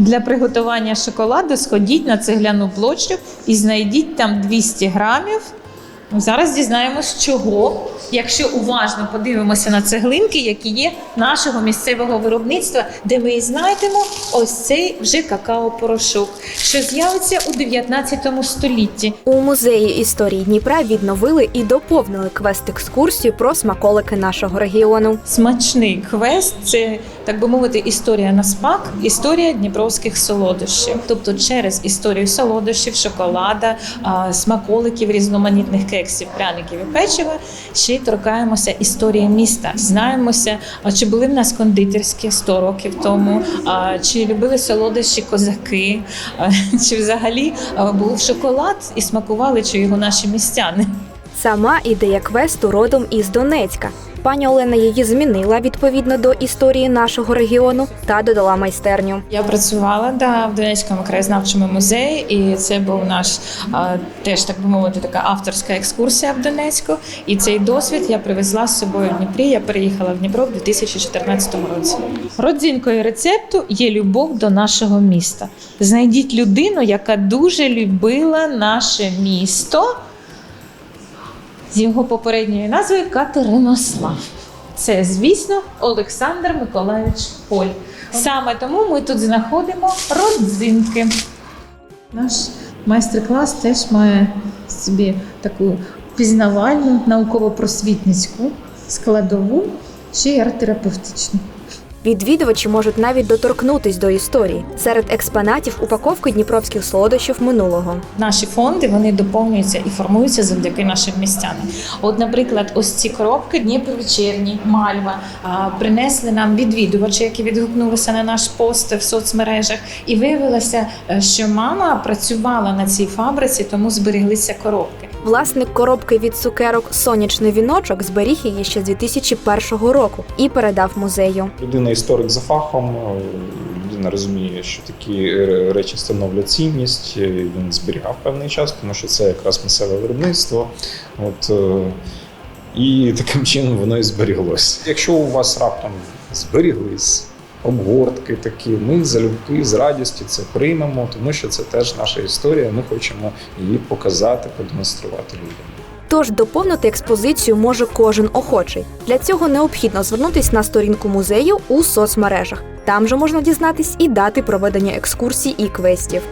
Для приготування шоколаду сходіть на цегляну площу і знайдіть там 200 грамів. Зараз дізнаємось, чого. Якщо уважно подивимося на цеглинки, які є нашого місцевого виробництва, де ми і знайдемо ось цей вже какао-порошок, що з'явиться у 19 столітті. У музеї історії Дніпра відновили і доповнили квест-екскурсію про смаколики нашого регіону. Смачний квест це так би мовити, історія на смак, історія дніпровських солодощів. Тобто, через історію солодощів, шоколада, смаколиків, різноманітних кексів, пряників і печива, ще й торкаємося історії міста. Дізнаємося, а чи були в нас кондитерські 100 років тому, чи любили солодощі козаки, чи взагалі був шоколад і смакували чи його наші містяни. Сама ідея квесту родом із Донецька. Пані Олена її змінила відповідно до історії нашого регіону та додала майстерню. Я працювала да, в Донецькому краєзнавчому музеї, і це був наш а, теж так би мовити, така авторська екскурсія в Донецьку. І цей досвід я привезла з собою в Дніпрі. Я переїхала в Дніпро в 2014 році. Родзинкою рецепту є любов до нашого міста. Знайдіть людину, яка дуже любила наше місто з його попередньою назвою Катеринослав. Це, звісно, Олександр Миколаївич Поль. Саме тому ми тут знаходимо родзинки. Наш майстер-клас теж має собі таку пізнавальну, науково-просвітницьку складову, ще й арт-терапевтичну. Відвідувачі можуть навіть доторкнутись до історії. Серед експонатів упаковки дніпровських солодощів минулого. Наші фонди вони доповнюються і формуються завдяки нашим містянам. От, наприклад, ось ці коробки Дніпро вечірній, Мальва принесли нам відвідувачі, які відгукнулися на наш пост в соцмережах, і виявилося, е, що мама працювала на цій фабриці, тому зберіглися коробки. Власник коробки від цукерок Сонячний віночок зберіг її ще з 2001 року і передав музею. Людина історик за фахом, е, людина розуміє, що такі е, речі становлять цінність. е, Він зберігав певний час, тому що це якраз місцеве виробництво. От, і таким чином воно і зберіглося. Якщо у вас раптом зберіглись обгортки такі, ми залюбки з радістю це приймемо, тому що це теж наша історія. Ми хочемо її показати, продемонструвати людям. Тож доповнити експозицію може кожен охочий. Для цього необхідно звернутись на сторінку музею у соцмережах. Там же можна дізнатись і дати проведення екскурсій і квестів.